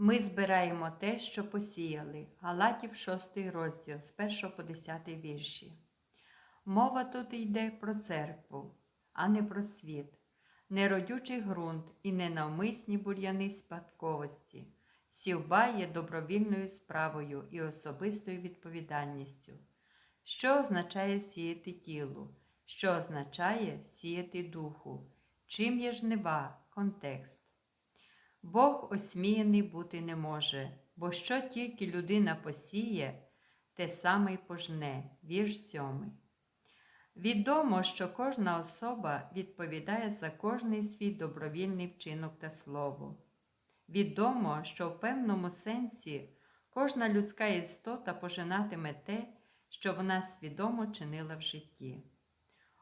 Ми збираємо те, що посіяли. Галатів 6 розділ з 1 по 10 вірші. Мова тут йде про церкву, а не про світ, неродючий ґрунт і ненавмисні бур'яни спадковості. Сівба є добровільною справою і особистою відповідальністю. Що означає сіяти тілу? Що означає сіяти духу? Чим є жнива? Контекст. Бог осміяний бути не може, бо що тільки людина посіє, те саме й пожне. Вірш сьомий. Відомо, що кожна особа відповідає за кожний свій добровільний вчинок та слово. Відомо, що в певному сенсі кожна людська істота пожинатиме те, що вона свідомо чинила в житті.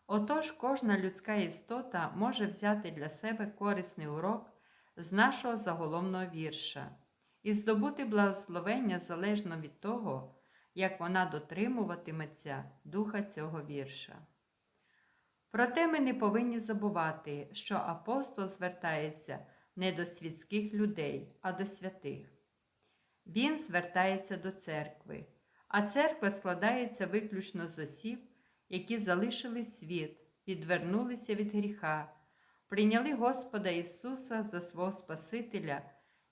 Отож, кожна людська істота може взяти для себе корисний урок з нашого заголовного вірша і здобути благословення залежно від того, як вона дотримуватиметься духа цього вірша. Проте ми не повинні забувати, що апостол звертається не до світських людей, а до святих. Він звертається до церкви, а церква складається виключно з осіб, які залишили світ, відвернулися від гріха, прийняли Господа Ісуса за свого Спасителя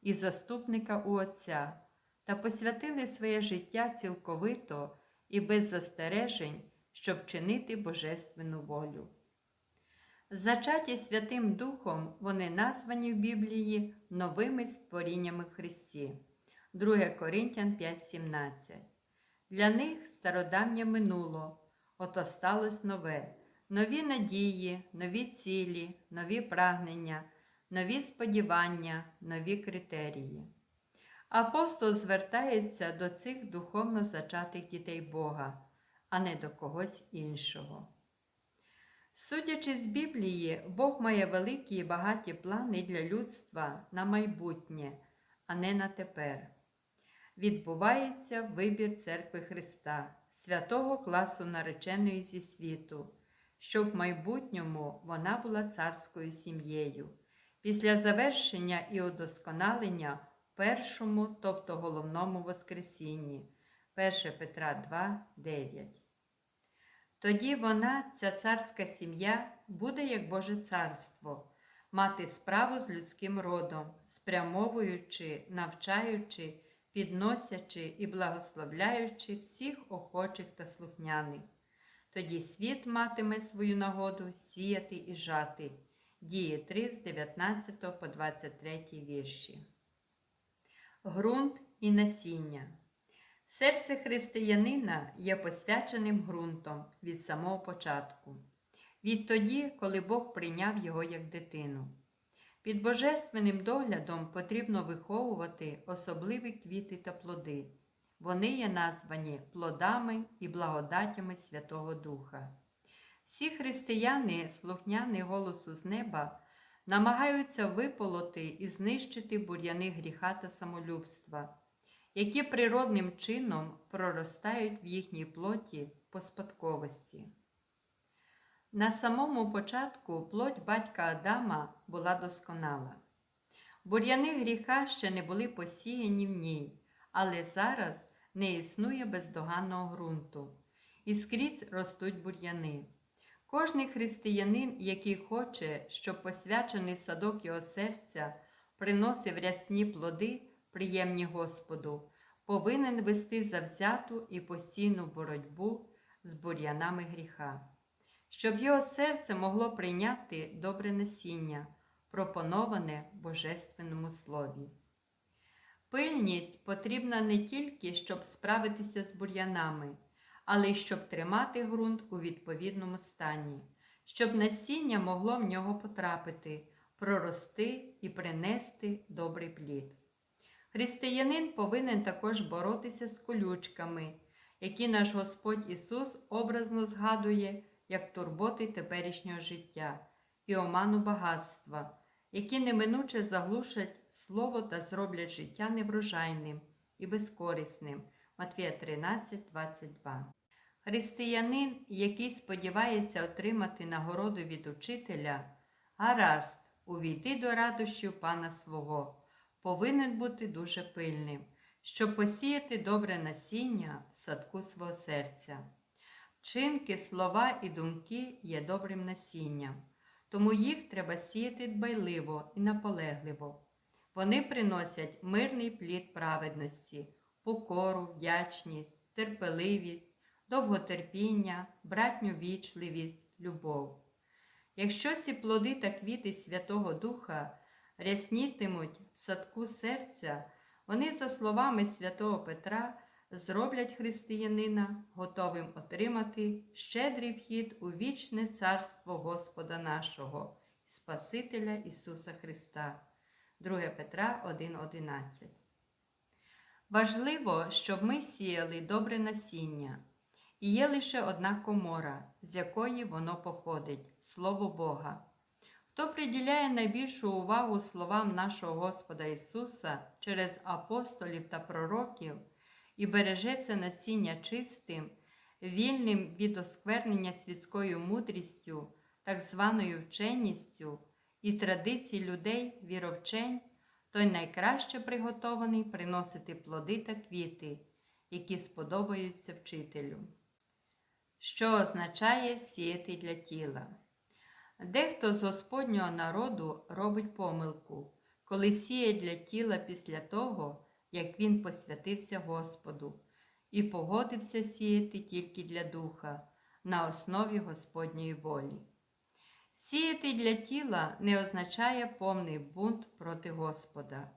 і заступника у Отця та посвятили своє життя цілковито і без застережень, щоб чинити Божественну волю. Зачаті Святим Духом вони названі в Біблії новими створіннями Христі. 2 Коринтян 5:17. Для них стародавнє минуло, ото сталося нове, нові надії, нові цілі, нові прагнення, нові сподівання, нові критерії. Апостол звертається до цих духовно зачатих дітей Бога, а не до когось іншого. Судячи з Біблії, Бог має великі і багаті плани для людства на майбутнє, а не на тепер. Відбувається вибір церкви Христа, святого класу нареченої зі світу, щоб в майбутньому вона була царською сім'єю. Після завершення і удосконалення першому, тобто головному Воскресінні, 1 Петра 2, 9. Тоді вона, ця царська сім'я, буде як Боже царство, мати справу з людським родом, спрямовуючи, навчаючи, підносячи і благословляючи всіх охочих та слухняних. Тоді світ матиме свою нагоду сіяти і жати. Дії 3 з 19 по 23 вірші. Грунт і насіння. Серце християнина є посвяченим ґрунтом від самого початку, відтоді, коли Бог прийняв його як дитину. Під божественним доглядом потрібно виховувати особливі квіти та плоди. Вони є названі плодами і благодатями Святого Духа. Всі християни, слухняни голосу з неба, намагаються виполоти і знищити бур'яни гріха та самолюбства які природним чином проростають в їхній плоті по спадковості. На самому початку плоть батька Адама була досконала. Бур'яни гріха ще не були посіяні в ній, але зараз не існує бездоганного ґрунту, і скрізь ростуть бур'яни. Кожний християнин, який хоче, щоб посвячений садок його серця приносив рясні плоди, приємні Господу, повинен вести завзяту і постійну боротьбу з бур'янами гріха, щоб його серце могло прийняти добре насіння, пропоноване Божественному Слові. Пильність потрібна не тільки, щоб справитися з бур'янами, але й щоб тримати ґрунт у відповідному стані, щоб насіння могло в нього потрапити, прорости і принести добрий плід. Християнин повинен також боротися з колючками, які наш Господь Ісус образно згадує як турботи теперішнього життя і оману багатства, які неминуче заглушать Слово та зроблять життя неврожайним і безкорисним. Матвія 13, 22. Християнин, який сподівається отримати нагороду від учителя, гаразд, увійти до радощів Пана свого повинен бути дуже пильним, щоб посіяти добре насіння в садку свого серця. Вчинки, слова і думки є добрим насінням, тому їх треба сіяти дбайливо і наполегливо. Вони приносять мирний плід праведності, покору, вдячність, терпеливість, довготерпіння, братню вічливість, любов. Якщо ці плоди та квіти Святого Духа ряснітимуть в садку серця, вони, за словами святого Петра, зроблять християнина готовим отримати щедрий вхід у вічне царство Господа нашого, Спасителя Ісуса Христа. 2 Петра 1,11 Важливо, щоб ми сіяли добре насіння. І є лише одна комора, з якої воно походить Слово Бога. Хто приділяє найбільшу увагу словам нашого Господа Ісуса через апостолів та пророків і береже це насіння чистим, вільним від осквернення світською мудрістю, так званою вченістю і традицій людей віровчень, той найкраще приготований приносити плоди та квіти, які сподобаються вчителю. Що означає сіяти для тіла? Дехто з Господнього народу робить помилку, коли сіє для тіла після того, як він посвятився Господу і погодився сіяти тільки для духа на основі Господньої волі. Сіяти для тіла не означає повний бунт проти Господа,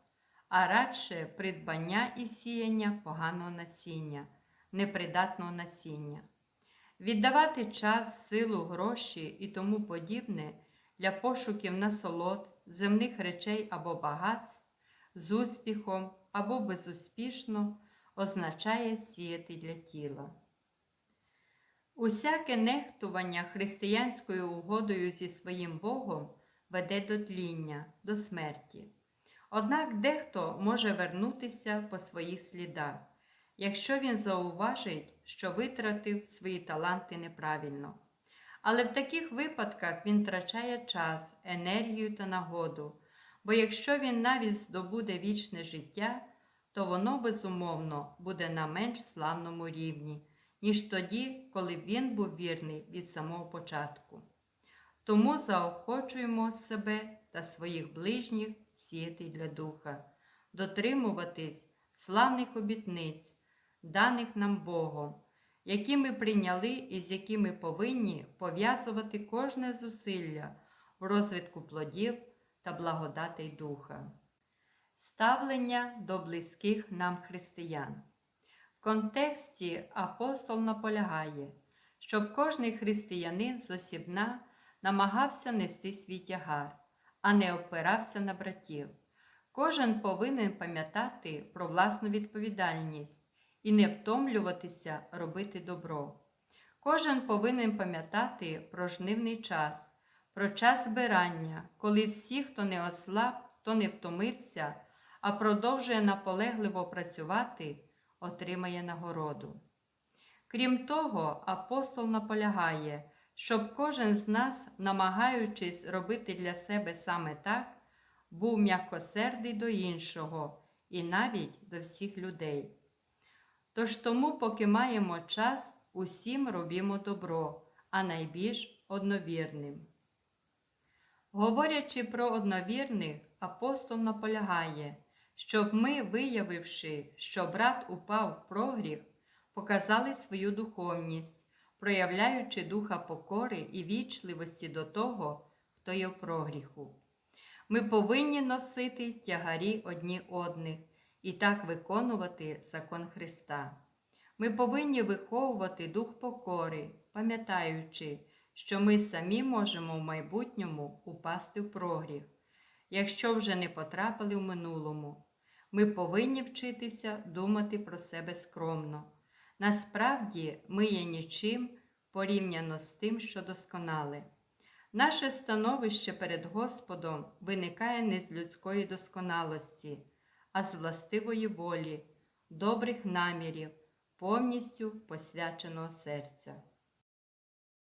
а радше придбання і сіяння поганого насіння, непридатного насіння. Віддавати час, силу, гроші і тому подібне для пошуків насолод, земних речей або багатств з успіхом або безуспішно означає сіяти для тіла. Усяке нехтування християнською угодою зі своїм Богом веде до тління, до смерті. Однак дехто може вернутися по своїх слідах, якщо він зауважить, що витратив свої таланти неправильно. Але в таких випадках він втрачає час, енергію та нагоду, бо якщо він навіть здобуде вічне життя, то воно безумовно буде на менш славному рівні ніж тоді, коли він був вірний від самого початку. Тому заохочуємо себе та своїх ближніх сіяти для духа, дотримуватись славних обітниць, даних нам Богом, які ми прийняли і з якими повинні пов'язувати кожне зусилля в розвитку плодів та благодатей духа. Ставлення до близьких нам християн контексті апостол наполягає, щоб кожний християнин зосібна намагався нести свій тягар, а не опирався на братів. Кожен повинен пам'ятати про власну відповідальність і не втомлюватися робити добро. Кожен повинен пам'ятати про жнивний час, про час збирання, коли всі, хто не ослаб, хто не втомився, а продовжує наполегливо працювати, отримає нагороду. Крім того, апостол наполягає, щоб кожен з нас, намагаючись робити для себе саме так, був м'якосердий до іншого і навіть до всіх людей. Тож тому, поки маємо час, усім робімо добро, а найбільш одновірним. Говорячи про одновірних, апостол наполягає, щоб ми, виявивши, що брат упав в прогріх, показали свою духовність, проявляючи духа покори і вічливості до того, хто є в прогріху. Ми повинні носити тягарі одні одних і так виконувати закон Христа. Ми повинні виховувати дух покори, пам'ятаючи, що ми самі можемо в майбутньому упасти в прогріх, якщо вже не потрапили в минулому. Ми повинні вчитися думати про себе скромно. Насправді, ми є нічим порівняно з тим, що досконале. Наше становище перед Господом виникає не з людської досконалості, а з властивої волі, добрих намірів, повністю посвяченого серця.